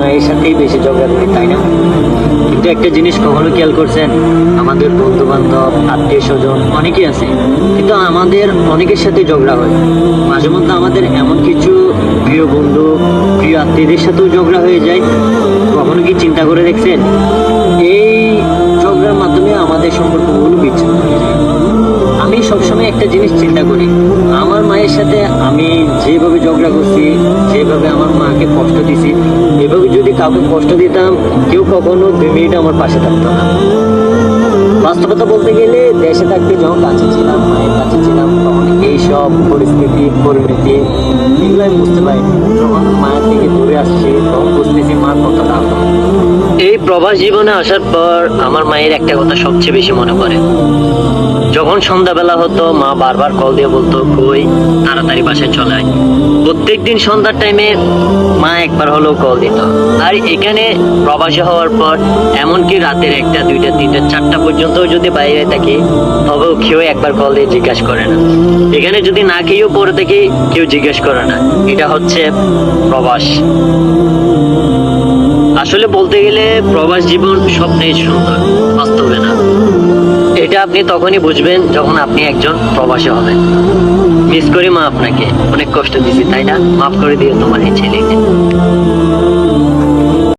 মায়ের সাথেই বেশি ঝগড়া করি, তাই না? কিন্তু একটা জিনিস কখনো খেয়াল করছেন, আমাদের বন্ধু বান্ধব আত্মীয় স্বজন অনেকেই আছে, কিন্তু আমাদের অনেকের সাথে ঝগড়া হয়। মাঝে মধ্যে আমাদের এমন কিছু প্রিয় বন্ধু, প্রিয় আত্মীয়দের সাথেও ঝগড়া হয়ে যায়। কখনো কি চিন্তা করে দেখছেন? এই ঝগড়ার মাধ্যমে আমাদের সম্পর্কগুলো বিচ্ছিন্ন হয়ে যায়। আমি সবসময় একটা জিনিস চিন্তা করি, আমার মায়ের সাথে আমি যেভাবে ঝগড়া করছি, যেভাবে আমার মাকে কষ্ট দিছি কাউকে কষ্ট দিতাম, কেউ কখনো দুই মিনিট আমার পাশে থাকতো না। বাস্তবতা বলতে গেলে দেশে থাকতে যখন কাছে ছিলাম, মায়ের কাছে ছিলাম, তখন এইসব পরিস্থিতি, পরিণতি, এগুলো আমি বুঝতে পারিনি। যখন মায়ের থেকে দূরে আসছি, তখন বুঝতেছি মার কতটা। এই প্রবাস জীবনে আসার পর আমার মায়ের একটা কথা সবচেয়ে বেশি মনে পড়ে। যখন সন্ধ্যাবেলা হতো, মা বারবার কল দিয়ে বলতো, কই, তাড়াতাড়ি বাসায় চলে আয়। প্রত্যেকদিন সন্ধ্যার টাইমে মা একবার হলেও কল দিত। আর এখানে প্রবাসী হওয়ার পর, এমনকি রাতের একটা, দুইটা, তিনটা, চারটা পর্যন্ত যদি বাইরে থাকি, তবেও কেউ একবার কল দিয়ে জিজ্ঞাসা করে না। এখানে যদি না খেয়েও পরে থাকি, কেউ জিজ্ঞেস করে না। এটা হচ্ছে প্রবাস। আসলে বলতে গেলে, প্রবাস জীবন স্বপ্নেই সুন্দর, বাস্তবে না। আপনি তখনই বুঝবেন যখন আপনি একজন প্রবাসী হবেন। মিস করি, মা আপনাকে। অনেক কষ্ট দিছি তাই না? মাফ করে দিয়ে তোমার এই ছেলেকে।